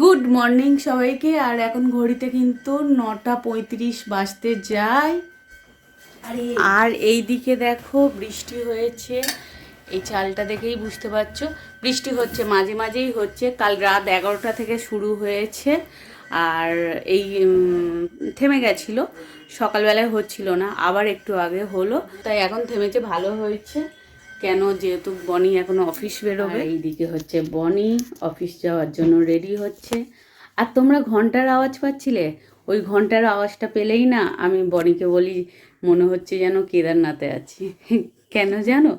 Good morning সবাইকে আর এখন ঘড়িতে কিন্তু নটা পঁয়ত্রিশ বাজতে যায়। আর। এই দিকে দেখো বৃষ্টি হয়েছে। এই চালটা দেখেই বুঝতে পারছ বৃষ্টি হচ্ছে মাঝে মাঝেই হচ্ছে। কাল রাত এগারোটা থেকে শুরু হয়েছে আর এই থেমে গেছিল। সকালবেলায় হচ্ছিল না আবার একটু আগে হলো। তাই এখন থেমেছে ভালো হয়েছে। কেন যেহেতু বনি এখন অফিস বেরোবে? এইদিকে হচ্ছে বনি অফিস যাওয়ার জন্য রেডি হচ্ছে। আর তোমরা ঘণ্টার আওয়াজ পাচ্ছিলে? ওই ঘণ্টার আওয়াজটা পেলেই না আমি বনিকে বলি মনে হচ্ছে যেন কেদারনাথে আছি। কেন জানো?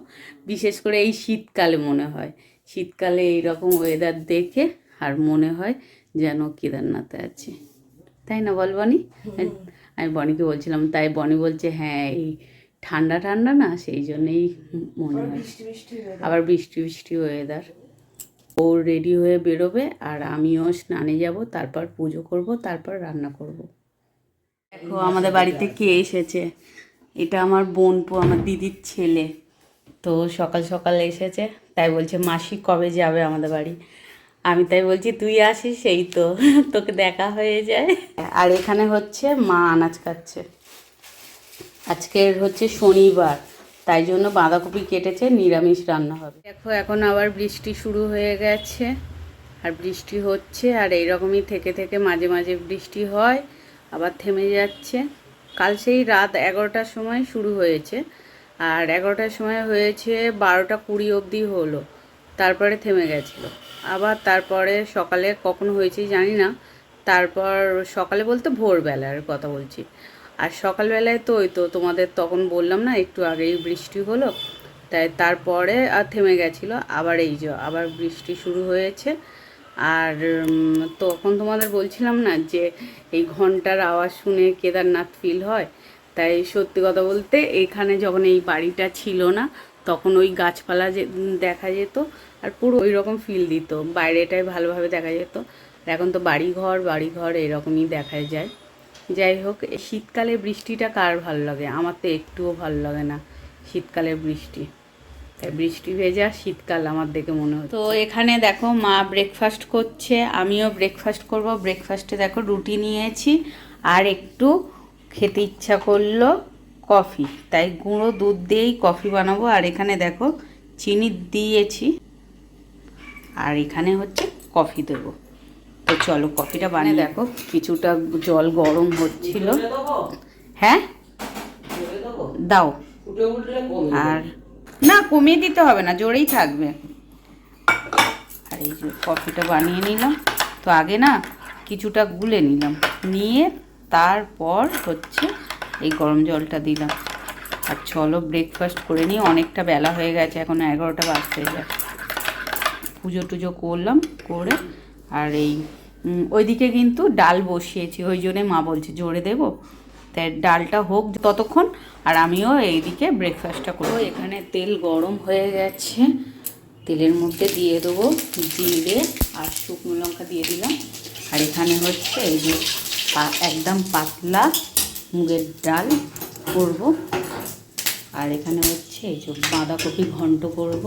বিশেষ করে এই শীতকালে মনে হয়। শীতকালে এইরকম ওয়েদার দেখে আর মনে হয় যেন কেদারনাথে আছি। তাই না বল বনি? আমি বনিকে বলছিলাম তাই বনি বলছে হ্যাঁ এই ঠান্ডা ঠান্ডা না সেই জন্যেই মনে হয়। আবার বৃষ্টি বৃষ্টি ওয়েদার ও রেডি হয়ে বেরোবে আর আমিও স্নানে যাব তারপর পুজো করব তারপর রান্না করব। দেখো আমাদের বাড়িতে কে এসেছে? এটা আমার বোনপো আমার দিদির ছেলে। তো সকাল সকাল এসেছে তাই বলছে মাসি কবে যাবে আমাদের বাড়ি? আমি তাই বলছি তুই আসিস সেই তো তোকে দেখা হয়ে যায়। আর এখানে হচ্ছে মা আনাজ কাটছে। আজকের হচ্ছে শনিবার, তাই জন্য বাঁধাকপি কেটেছে, নিরামিষ রান্না হবে। দেখো, এখন আবার বৃষ্টি শুরু হয়ে গেছে, আর বৃষ্টি হচ্ছে, আর এইরকমই থেকে থেকে মাঝে মাঝে বৃষ্টি হয়, আবার থেমে যাচ্ছে। কাল সেই রাত এগারোটার সময় শুরু হয়েছে, আর এগারোটার সময় হয়েছে বারোটা কুড়ি অবধি হলো, তারপরে থেমে গেছিল। আবার তারপরে সকালে কখন হয়েছে জানি না, তারপর সকালে বলতে ভোরবেলার কথা বলছি। আর সকালবেলায় তো ওই তো তোমাদের তখন বললাম না, একটু আগেই বৃষ্টি হলো, তাই তারপরে আর থেমে গেছিল। আবার এই যে, আবার বৃষ্টি শুরু হয়েছে। আর তখন তোমাদের বলছিলাম না যে এই ঘণ্টার আওয়াজ শুনে কেদারনাথ ফিল হয়? তাই সত্যি কথা বলতে এখানে যখন এই বাড়িটা ছিল না, তখন ওই গাছপালা যে দেখা যেত আর পুরো ওই রকম ফিল দিত। বাইরেটাই ভালোভাবে দেখা যেত। এখন তো বাড়ি ঘর বাড়ি ঘর এরকমই দেখা যায়। যাই হোক শীতকালে বৃষ্টিটা কার ভালো লাগে? আমার তো একটুও ভালো লাগে না শীতকালে বৃষ্টি। তাই বৃষ্টি ভেজা শীতকাল আমার দেখে মনে হচ্ছে। তো এখানে দেখো মা ব্রেকফাস্ট করছে, আমিও ব্রেকফাস্ট করব। ব্রেকফাস্টে দেখো রুটি নিয়েছি আর একটু খেতে ইচ্ছা করল কফি। তাই গুঁড়ো দুধ দিয়েই কফি বানাবো। আর এখানে দেখো চিনি দিয়েছি। আর এখানে হচ্ছে কফি দেবো। তো চলো কফিটা বানিয়ে দেখো কিছুটা জল গরম হচ্ছিল। হ্যাঁ? দাও। আর না কমিয়ে দিতে হবে না জোরেই থাকবে। আর এই যে কফিটা বানিয়ে নিলাম। তো আগে না কিছুটা গুলে নিলাম। নিয়ে তারপর হচ্ছে এই গরম জলটা দিলাম। আর চলো ব্রেকফাস্ট করে নিই। অনেকটা বেলা হয়ে গেছে এখন এগারোটা বাজতে যায়। পুজো টুজো করলাম করে আর এই ওইদিকে কিন্তু ডাল বসিয়েছি, ওই জন্যে মা বলছে জোরে দেবো। তাই ডালটা হোক ততক্ষণ, আর আমিও এইদিকে ব্রেকফাস্টটা করব। এখানে তেল গরম হয়ে গেছে, তেলের মধ্যে দিয়ে দেবো জিরে আর শুকনো লঙ্কা দিয়ে দিলাম। আর এখানে হচ্ছে এই যে একদম পাতলা মুগের ডাল করব। আর এখানে হচ্ছে এই যে বাঁধাকপি ঘন্ট করব,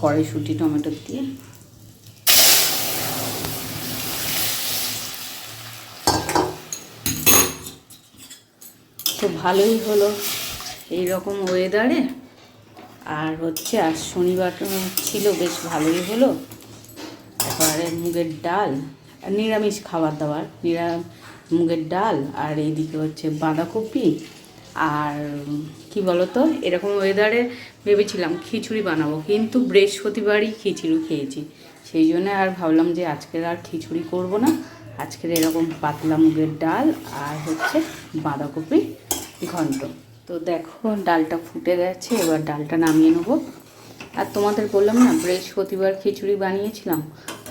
কড়াইশুঁটি, টমেটো দিয়ে। তো ভালোই হলো এই রকম ওয়েদারে আর হচ্ছে আর শনিবার ছিল, বেশ ভালোই হলো। তারপরে মুগের ডাল, নিরামিষ খাবার দাবার, নিরা, মুগের ডাল আর এইদিকে হচ্ছে বাঁধাকপি। আর কি বলতো, এরকম ওয়েদারে ভেবেছিলাম খিচুড়ি বানাবো, কিন্তু বৃহস্পতিবারই খিচুড়ি খেয়েছি। সেই জন্য আর ভাবলাম যে আজকের আর খিচুড়ি করব না। আজকের এরকম পাতলা মুগের ডাল আর হচ্ছে বাঁধাকপি। ঘন্ট। তো দেখো, ডালটা ফুটে গেছে, এবার ডালটা নামিয়ে নেব। আর তোমাদের বললাম না, বৃহস্পতিবার খিচুড়ি বানিয়েছিলাম,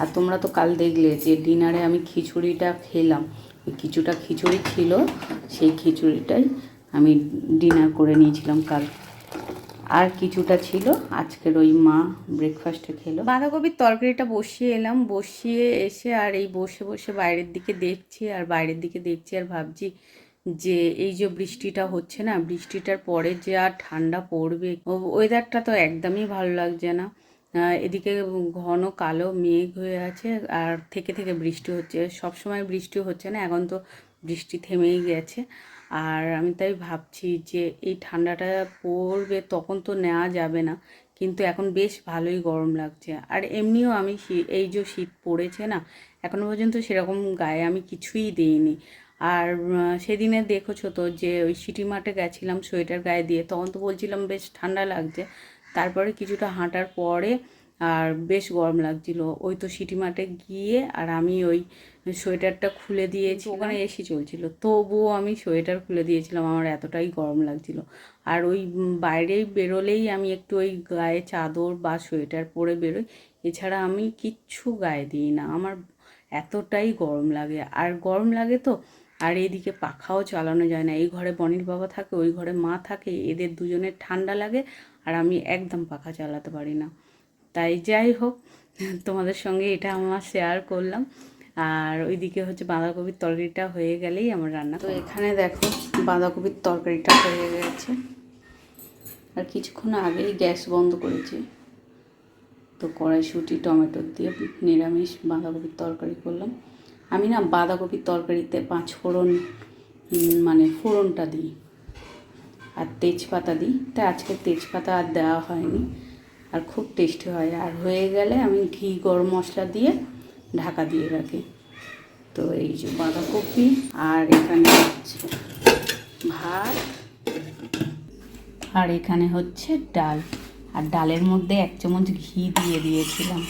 আর তোমরা তো কাল দেখলে যে ডিনারে আমি খিচুড়িটা খেলাম। কিছুটা খিচুড়ি ছিল, সেই খিচুড়িটাই আমি ডিনার করে নিয়েছিলাম কাল। আর কিছুটা ছিল, আজকের ওই মা ব্রেকফাস্টে খেলো। বাঁধাকপির তরকারিটা বসিয়ে এলাম, বসিয়ে এসে আর এই বসে বসে বাইরের দিকে দেখছি, আর বাইরের দিকে দেখছি আর ভাবছি যে এই যে বৃষ্টিটা হচ্ছে না, বৃষ্টিটার পরে যে আর ঠান্ডা পড়বে ওয়েদারটা তো একদমই ভালো লাগছে না। এদিকে ঘন কালো মেঘ হয়ে আছে, আর থেকে থেকে বৃষ্টি হচ্ছে। সব সময় বৃষ্টি হচ্ছে না, এখন তো বৃষ্টি থেমেই গেছে। আর আমি তাই ভাবছি যে এই ঠান্ডাটা পড়বে তখন তো নেওয়া যাবে না, কিন্তু এখন বেশ ভালোই গরম লাগছে। আর এমনিও আমি এই যে শীত পড়েছে না এখনও পর্যন্ত সেরকম গায়ে আমি কিছুই দিইনি। আর সেদিনে দেখেছ তো যে ওই সিটি মাঠে গেছিলাম সোয়েটার গায়ে দিয়ে তখন তো বলছিলাম বেশ ঠান্ডা লাগছে। তারপরে কিছুটা হাঁটার পরে আর বেশ গরম লাগছিল। ওই তো সিটি মাঠে গিয়ে আর আমি ওই সোয়েটারটা খুলে দিয়েছি ওখানে এসি চলছিল। তবুও আমি সোয়েটার খুলে দিয়েছিলাম আমার এতটাই গরম লাগছিল। আর ওই উম, বাইরেই বেরোলেই আমি একটু ওই গায়ে চাদর বা সোয়েটার পরে বেরোই। এছাড়া আমি কিচ্ছু গায়ে দিই না আমার এতটাই গরম লাগে। আর গরম লাগে তো আর এদিকে পাখাও চালানো যায় না। এই ঘরে বনির বাবা থাকে, ওই ঘরে মা থাকে, এদের দুজনের ঠান্ডা লাগে আর আমি একদম পাখা চালাতে পারি না। তাই যাই হোক, তোমাদের সঙ্গে এটা আমার শেয়ার করলাম। আর ওইদিকে হচ্ছে বাঁধাকপির তরকারিটা হয়ে গেলেই আমার রান্না। তো এখানে দেখো, বাঁধাকপির তরকারিটা হয়ে গেছে। আর কিছুক্ষণ আগেই গ্যাস বন্ধ করেছি। তো কড়াইশুঁটি, টমেটো দিয়ে নিরামিষ বাঁধাকপির তরকারি করলাম। আমি না বাঁধাকপির তরকারিতে পাঁচ ফোড়ন মানে ফোড়নটা দিই আর তেজপাতা দিই। তাই আজকে তেজপাতা আর দেওয়া হয়নি। আর খুব টেস্টি হয়। আর হয়ে গেলে আমি ঘি, গরম মশলা দিয়ে ঢাকা দিয়ে রাখি। তো এই যে বাঁধাকপি আর এখানে হচ্ছে ভাত আর এখানে হচ্ছে ডাল। আর ডালের মধ্যে এক চামচ ঘি দিয়ে দিয়েছিলাম।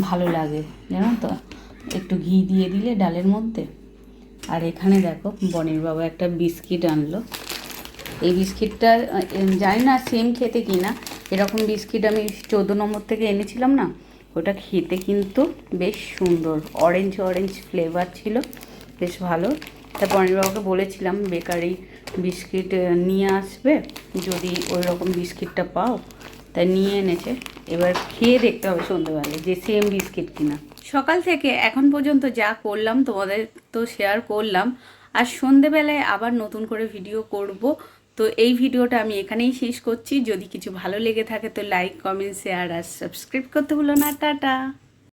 ভালো লাগে, জানো তো? একটু ঘি দিয়ে দিলে ডালের মধ্যে। আর এখানে দেখো বনির বাবা একটা বিস্কিট আনলো। এই বিস্কিটটা জানি না সেম খেতে কি না এরকম বিস্কিট আমি চোদ্দ নম্বর থেকে এনেছিলাম না, ওটা খেতে কিন্তু বেশ সুন্দর। অরেঞ্জ অরেঞ্জ ফ্লেভার ছিল, বেশ ভালো। তা পনির বাবাকে বলেছিলাম, বেকারি বিস্কিট নিয়ে আসবে। যদি ওই রকম বিস্কিটটা পাও। তাই নিয়ে এনেছে। এবার খেয়ে দেখতে হবে সন্ধ্যেবেলায় যে সেম বিস্কিট কিনা। সকাল থেকে এখন পর্যন্ত যা করলাম, তোমাদের তো শেয়ার করলাম। আর সন্ধেবেলায় আবার নতুন করে ভিডিও করব। তো এই ভিডিওটা আমি এখানেই শেষ করছি। যদি কিছু ভালো লেগে থাকে তো লাইক কমেন্ট শেয়ার আর সাবস্ক্রাইব করতে ভুলো না। টাটা!